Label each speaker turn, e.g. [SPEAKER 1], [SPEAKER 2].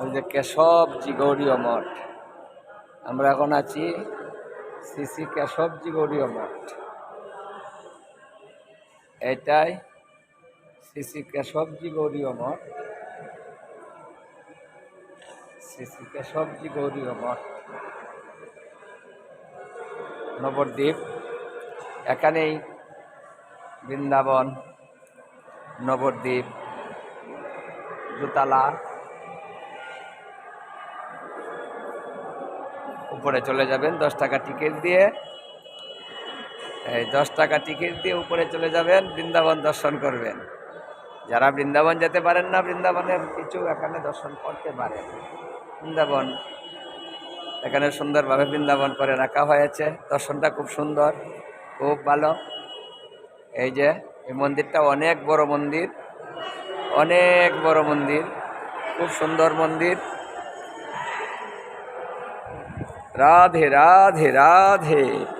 [SPEAKER 1] ওই যে কেশবজি গৌরীয় মঠ আমরা এখন আছি শ্রী শ্রী কেশবজি গৌরীয় মঠ এটাই শ্রী শ্রী কেশবজি গৌরীয় মঠ শ্রী শ্রী কেশবজি গৌরীয় মঠ নবদ্বীপ, এখানেই বৃন্দাবন, নবদ্বীপ, দোতলা। উপরে চলে যাবেন, দশ টাকা টিকিট দিয়ে। এই দশ টাকা টিকিট দিয়ে উপরে চলে যাবেন, বৃন্দাবন দর্শন করবেন। যারা বৃন্দাবন যেতে পারেন না, বৃন্দাবনের কিছু এখানে দর্শন করতে পারেন। বৃন্দাবন, এখানে সুন্দরভাবে বৃন্দাবন করে রাখা হয়েছে। দর্শনটা খুব সুন্দর, খুব ভালো। এই যে, এই মন্দিরটা অনেক বড় মন্দির, অনেক বড় মন্দির, খুব সুন্দর মন্দির। राधे राधे राधे।